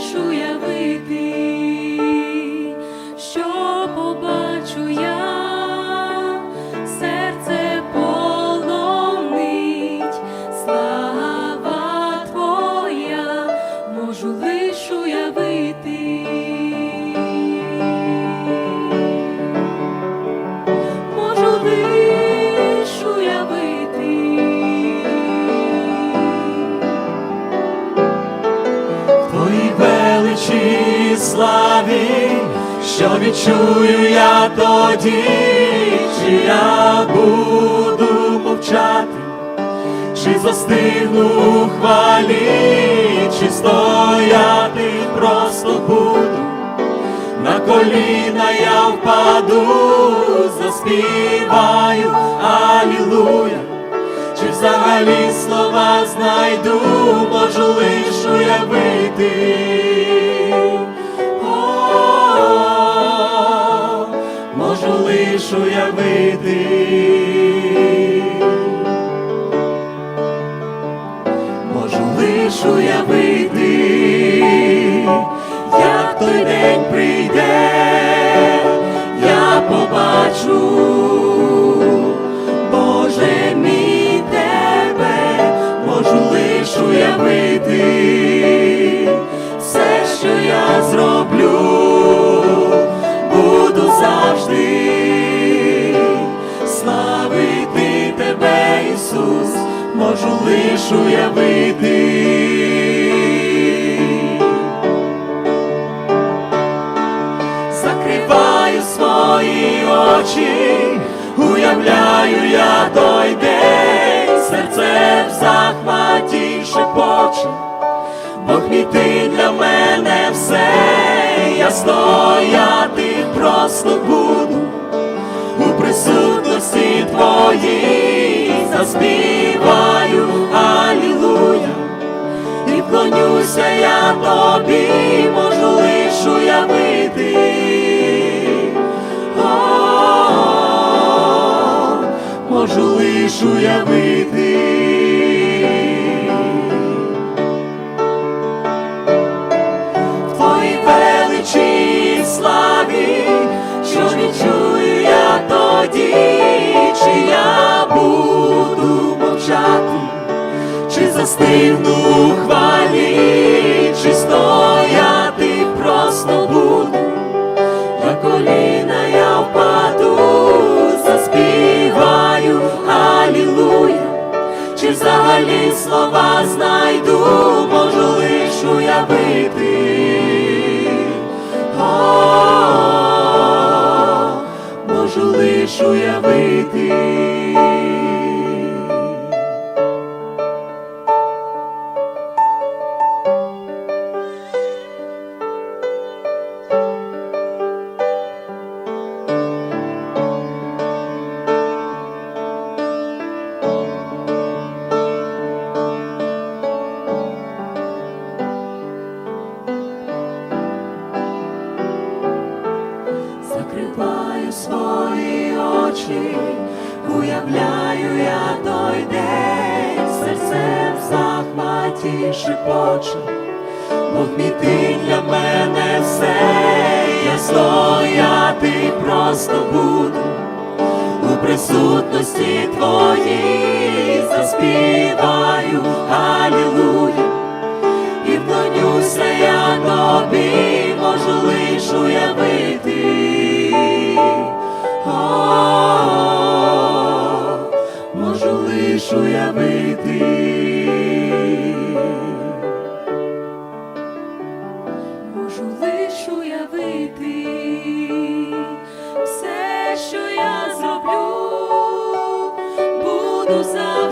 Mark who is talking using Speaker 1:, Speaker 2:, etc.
Speaker 1: 树叶会 що відчую я тоді, чи я буду мовчати, чи застигну у хвалі, чи стояти просто буду, на коліна я впаду, заспіваю Алілуя, чи взагалі слова знайду, можу лиш уявити. Уявити. Можу лиш уявити, як той день прийде, я побачу, Закриваю свої очі, уявляю я той день, серце в захваті шепоче, Бог мій ти для мене все, я стояти просто буду у присутності твоїй. Заспіваю і вклонюся я тобі, можу лиш уявити. О, можу лиш уявити. В твоїй величі і славі, що відчую я тоді, чи я буду мовчати, чи застигну слова знайду, можу лиш уявити. О, можу лиш уявити. Закриваю свої очі, уявляю я той день, серце в захваті шепоче, Бог мій ти для мене все, я стояти просто буду у присутності твоїй Можу лиш уявити все, що я зроблю, буду за